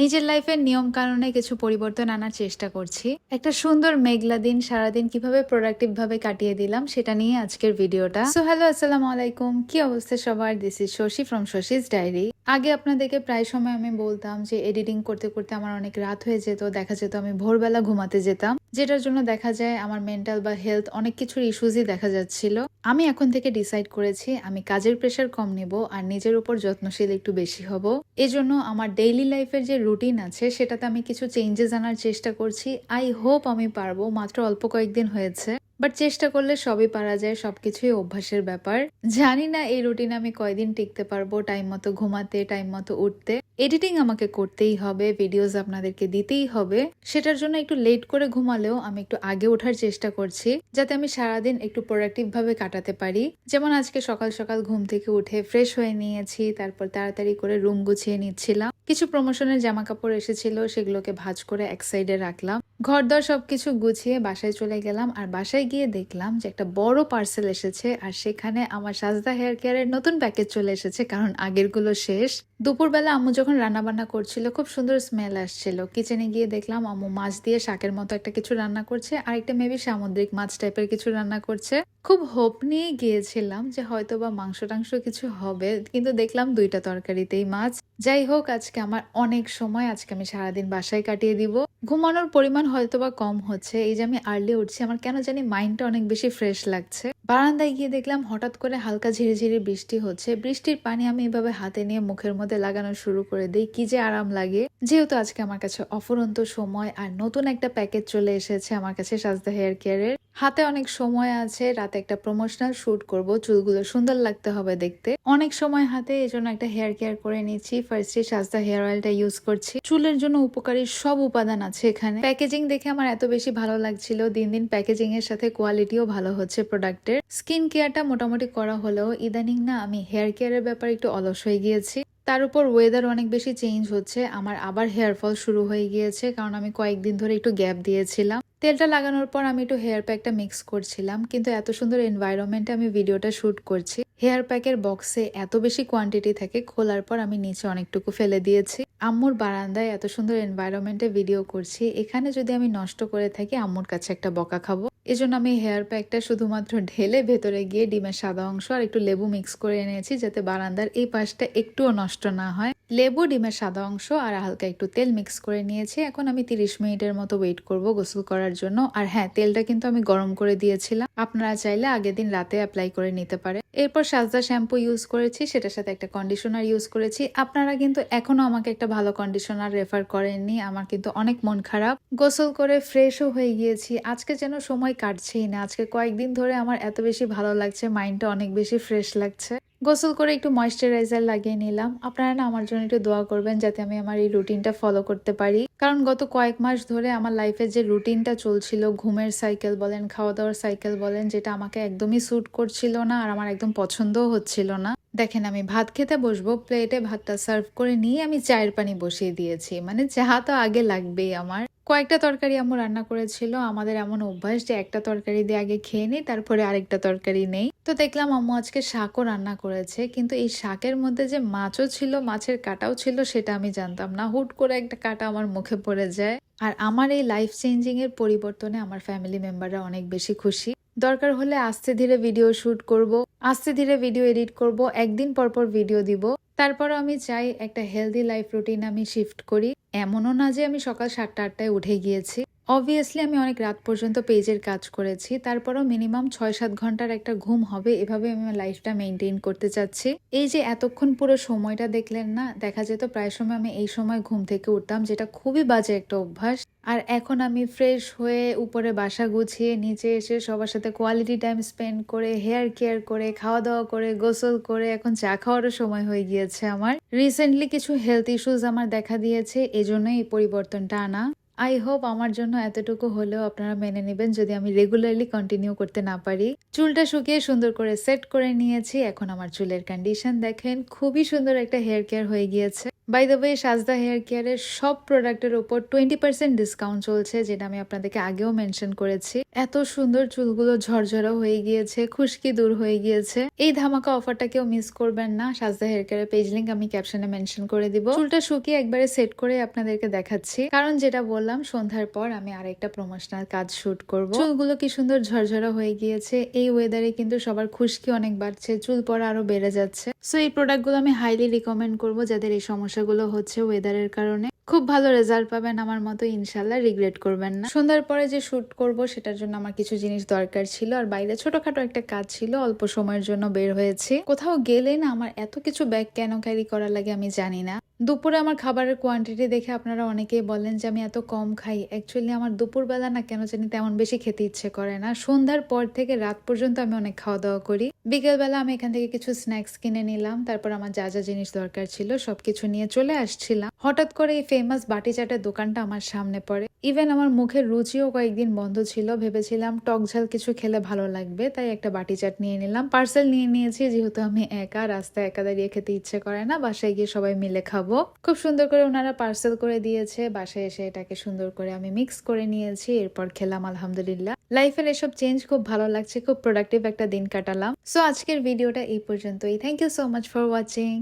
নিজের লাইফের নিয়ম কারণে কিছু পরিবর্তন আনার চেষ্টা করছি। একটা সুন্দর মেঘলা দিন, সারাদিন কীভাবে প্রোডাক্টিভ ভাবে কাটিয়ে দিলাম সেটা নিয়ে আজকের ভিডিওটা। সো হ্যালো আসসালামু আলাইকুম। কি অবস্থা সবার? This is Shashi from Shashi's diary. আগে আপনাদেরকে প্রায় সময় আমি বলতাম যে এডিটিং করতে করতে আমার অনেক রাত হয়ে যেত, দেখা যেত আমি ভোরবেলা ঘুমাতে যেতাম। যেটার জন্য দেখা যায় আমার মেন্টাল বা হেলথ অনেক কিছুর ইস্যুজই দেখা যাচ্ছিল। আমি এখন থেকে ডিসাইড করেছি, আমি কাজের প্রেশার কম নেব আর নিজের উপর যত্নশীল একটু বেশি হব। এজন্য আমার ডেইলি লাইফের যে রুটিন আছে, সেটাতে আমি কিছু চেঞ্জেস আনার চেষ্টা করছি। আই হোপ আমি পারব, মাত্র অল্প কয়েকদিন হয়েছে। বাট চেষ্টা করলে সবই পারা যায়, সবকিছুই অভ্যাসের ব্যাপার। জানি না এই রুটিন আমি কয়দিন টিকতে পারব টাইম মতো ঘুমাতে টাইম মতো উঠতে। এডিটিং আমাকে করতেই হবে ভিডিওস আপনাদেরকে দিতেই হবে। সেটার জন্য একটু লেট করে ঘুমালেও আমি একটু আগে ওঠার চেষ্টা করছি, যাতে আমি সারাদিন একটু প্রোডাক্টিভ ভাবে কাটাতে পারি। যেমন আজকে সকাল সকাল ঘুম থেকে উঠে ফ্রেশ হয়ে নিয়েছি, তারপর তাড়াতাড়ি করে রুম গুছিয়ে নিচ্ছিলাম। কিছু প্রমোশনের জামা কাপড় এসেছিল, সেগুলোকে ভাজ করে এক সাইডে রাখলাম। ঘর দর সবকিছু গুছিয়ে বাসায় চলে গেলাম আর বাসায় গিয়ে দেখলাম যে একটা বড় পার্সেল এসেছে আর সেখানে আমার সাজদা হেয়ার কেয়ারের নতুন প্যাকেজ চলে এসেছে, কারণ আগেরগুলো শেষ। দুপুরবেলা আম্মু যখন রান্না বান্না করছিল, খুব সুন্দর স্মেল আসছিল। কিচেনে গিয়ে দেখলাম আম্মু মাছ দিয়ে শাকের মতো একটা কিছু রান্না করছে আর একটা মেবি সামুদ্রিক মাছ টাইপের কিছু রান্না করছে। খুব হোপ নিয়ে গিয়েছিলাম যে হয়তো বা মাংস টাংস কিছু হবে, কিন্তু দেখলাম দুইটা তরকারিতেই মাছ। যাই হোক, আজকে আমার অনেক সময়, আজকে আমি সারাদিন বাসায় কাটিয়ে দিব। ঘুমানোর পরিমাণ হয়তো বা কম হচ্ছে। এই যে আমি আর্লি উঠছি, আমার কেন জানি মাইন্ডটা অনেক বেশি ফ্রেশ লাগছে। বারান্দায় গিয়ে দেখলাম হঠাৎ করে হালকা ঝিরিঝিরি বৃষ্টি হচ্ছে। বৃষ্টির পানি আমি এভাবে হাতে নিয়ে মুখের মধ্যে লাগানো শুরু করে দিই। কি যে আরাম লাগে। যেহেতু আজকে আমার কাছে অফুরন্ত সময়, আর নতুন একটা প্যাকেজ চলে এসেছে আমার কাছে সাজদা হেয়ার কেয়ারের। হাতে অনেক সময় আছে, রাতে একটা প্রমোশনাল শুট করব, চুলগুলো সুন্দর লাগতে হবে দেখতে। অনেক সময় হাতে এই জন্য একটা হেয়ার কেয়ার করে নিচ্ছি ফার্স্টে সাজদা হেয়ার অয়েলটা ইউজ করছি। চুলের জন্য উপকারী সব উপাদান আছে এখানে। প্যাকেজিং দেখে আমার এত বেশি ভালো লাগছিল, দিন দিন প্যাকেজিং এর সাথে কোয়ালিটিও ভালো হচ্ছে প্রোডাক্টের স্কিন কেয়ারটা মোটামুটি করা হলেও ইদানিং না আমি হেয়ার কেয়ারের ব্যাপারে একটু অলস হয়ে গিয়েছি। তার উপর ওয়েদার অনেক বেশি চেঞ্জ হচ্ছে, আমার আবার হেয়ার ফল শুরু হয়ে গিয়েছে, কারণ আমি কয়েকদিন ধরে একটু গ্যাপ দিয়েছিলাম। তেলটা লাগানোর পর আমি একটু হেয়ার প্যাকটা মিক্স করছিলাম, কিন্তু এত সুন্দর এনভায়রনমেন্টে আমি ভিডিওটা শুট করছি। হেয়ার প্যাকের বক্সে এত বেশি কোয়ান্টিটি থাকে, খোলার পর আমি নিচে অনেকটুকু ফেলে দিয়েছি। আম্মুর বারান্দায় এত সুন্দর এনভায়রনমেন্টে ভিডিও করছি, এখানে যদি আমি নষ্ট করে থাকি, আম্মুর কাছে একটা বকা খাব। এজন্য আমি হেয়ার প্যাকটা শুধুমাত্র ঢেলে ভেতরে গিয়ে ডিমের সাদা অংশ আর একটু লেবু মিক্স করে এনেছি যাতে বারান্দার এই পাশটা একটুও নষ্ট না হয়। লেবু, ডিমের সাদা অংশ আর হালকা একটু তেল মিক্স করে নিয়েছি। এখন আমি তিরিশ মিনিটের মতো ওয়েট করব গোসল করার জন্য। আর হ্যাঁ তেলটা কিন্তু আমি গরম করে দিয়েছিলাম। আপনারা চাইলে আগের দিন রাতে অ্যাপ্লাই করে নিতে পারে এরপর সাজদা শ্যাম্পু ইউজ করেছি, সেটার সাথে একটা কন্ডিশনার ইউজ করেছি। আপনারা কিন্তু এখনও আমাকে একটা ভালো কন্ডিশনার রেফার করেননি, আমার কিন্তু অনেক মন খারাপ। গোসল করে ফ্রেশও হয়ে গিয়েছি। আজকে যেন সময় কাটছেই না, আজকে কয়েকদিন ধরে আমার এত বেশি ভালো লাগছে মাইন্ডটা অনেক বেশি ফ্রেশ লাগছে। গোসল করে একটু ময়শ্চারাইজার লাগিয়ে নিলাম। আপনারা না আমার জন্য একটু দোয়া করবেন যাতে আমি আমার এই রুটিনটা ফলো করতে পারি। কারণ গত কয়েক মাস ধরে আমার লাইফের যে রুটিনটা চলছিল, ঘুমের সাইকেল বলেন খাওয়া দাওয়ার সাইকেল বলেন, যেটা আমাকে একদমই স্যুট করছিল না আর আমার একদম পছন্দও হচ্ছিল না। দেখেন, আমি ভাত খেতে বসবো প্লেটে ভাতটা সার্ভ করে নিয়ে আমি চায়ের পানি বসিয়ে দিয়েছি। মানে চাহা তো আগে লাগবেই আমার। কয়েকটা তরকারি আম্মু রান্না করেছিল। আমাদের এমন অভ্যাস যে একটা তরকারি দিয়ে আগে খেয়ে নিই, তারপরে আরেকটা তরকারি নেই। তো দেখলাম আম্মু আজকে শাকও রান্না করেছে, কিন্তু এই শাকের মধ্যে যে মাছও ছিল, মাছের কাটাও ছিল, সেটা আমি জানতাম না। হুট করে একটা কাটা আমার মুখে পড়ে যায়। আর আমার এই লাইফ চেঞ্জিং এর পরিবর্তনে আমার ফ্যামিলি মেম্বাররা অনেক বেশি খুশি। দরকার হলে আস্তে ধীরে ভিডিও শ্যুট করব, আস্তে ধীরে ভিডিও এডিট করব, একদিন পরপর পর ভিডিও দিব। তারপর আমি চাই একটা হেলদি লাইফ রুটিন আমি শিফট করি। এমনও না যে আমি সকাল সাতটা, আটটায় উঠে গিয়েছি। অবভিয়াসলি আমি অনেক রাত পর্যন্ত পেজের কাজ করেছি, তারপরও মিনিমাম ছয় সাত ঘণ্টার একটা ঘুম হবে, এভাবে আমি আমার লাইফটা মেনটেন করতে চাচ্ছি। এই যে এতক্ষণ পুরো সময়টা দেখলেন না, দেখা যেত প্রায় সময় আমি এই সময় ঘুম থেকে উঠতাম, যেটা খুবই বাজে একটা অভ্যাস। আর এখন আমি ফ্রেশ হয়ে উপরে বাসা গুছিয়ে নিচে এসে সবার সাথে কোয়ালিটি টাইম স্পেন্ড করে হেয়ার কেয়ার করে খাওয়া দাওয়া করে, গোসল করে, এখন চা খাওয়ারও সময় হয়ে গিয়েছে আমার। রিসেন্টলি কিছু হেলথ ইস্যুস আমার দেখা দিয়েছে, এজন্যই এই পরিবর্তনটা আনা। আই হোপ আমার জন্য এতটুকু হলেও আপনারা মেনে নেবেন যদি আমি রেগুলারলি কন্টিনিউ করতে না পারি। চুলটা শুকিয়ে সুন্দর করে সেট করে নিয়েছি। এখন আমার চুলের কন্ডিশন দেখেন। খুবই সুন্দর একটা হেয়ার কেয়ার হয়ে গিয়েছে। By the way Sajda hair কেয়ারের সব প্রোডাক্টের উপর টোয়েন্টি পার্সেন্ট ডিসকাউন্ট চলছে, যেটা আমি আপনাদেরকে আগেও মেনশন করেছি। এত সুন্দর চুলগুলো ঝরঝরা হয়ে গিয়েছে, খুশকি দূর হয়ে গিয়েছে। এই ধামাকা অফারটা কেউ মিস করবেন না সাজদা হেয়ার কেয়ারের পেজ লিঙ্ক আমি ক্যাপশনে মেনশন করে দিব। চুলটা শুকিয়ে একবারে সেট করে আপনাদেরকে দেখাচ্ছি। কারণ যেটা বললাম, সন্ধ্যার পর আমি আরেকটা প্রমোশনাল কাজ শুট করব। চুলগুলো কি সুন্দর ঝরঝরা হয়ে গিয়েছে, এই ওয়েদারে কিন্তু সবার খুশকি অনেক বাড়ছে, চুল পড়া আরও বেড়ে যাচ্ছে। সো এই প্রোডাক্টগুলো আমি হাইলি রিকমেন্ড করব যাদের এই সমস্যাগুলো হচ্ছে ওয়েদারের কারণে। খুব ভালো রেজাল্ট পাবেন আমার মতো ইনশাল্লাহ রিগ্রেট করবেন না। সন্ধ্যার পরে যে শ্যুট করব, সেটার জন্য আমার কিছু জিনিস দরকার ছিল। আর বাইরে ছোটখাটো একটা কাজ ছিল, অল্প সময়ের জন্য বের হয়েছে। কোথাও গেলে না আমার এত কিছু ব্যাগ কেন ক্যারি করা লাগে আমি জানি না। দুপুরে আমার খাবারের কোয়ান্টিটি দেখে আপনারা অনেকেই বলেন যে আমি এত কম খাই। অ্যাকচুয়ালি আমার দুপুরবেলা না কেন জানি তেমন বেশি খেতে ইচ্ছে করে না। সন্ধ্যার পর থেকে রাত পর্যন্ত আমি অনেক খাওয়া দাওয়া করি। বিকেলবেলা আমি এখান থেকে কিছু স্ন্যাক্স কিনে নিলাম, তারপর আমার যা যা জিনিস দরকার ছিল সবকিছু নিয়ে চলে আসছিলাম। হঠাৎ করে এই ফেমাস বাটি চাটের দোকানটা আমার সামনে পড়ে। ইভেন আমার মুখের রুচিও কয়েকদিন বন্ধ ছিল, ভেবেছিলাম টক ঝাল কিছু খেলে ভালো লাগবে, তাই একটা বাটি চাট নিয়ে নিলাম। পার্সেল নিয়ে নিয়েছি, যেহেতু আমি একা, রাস্তায় একা দাঁড়িয়ে খেতে ইচ্ছে করে না, বাসায় গিয়ে সবাই মিলে খাব। খুব সুন্দর করে ওনারা পার্সেল করে দিয়েছে। বাসায় এসে এটাকে সুন্দর করে আমি মিক্স করে নিয়েছি। এরপর খেলাম, আলহামদুলিল্লাহ। লাইফের এসব চেঞ্জ খুব ভালো লাগছে। খুব প্রোডাক্টিভ একটা দিন কাটালাম। সো আজকের ভিডিওটা এই পর্যন্তই। Thank you so much for watching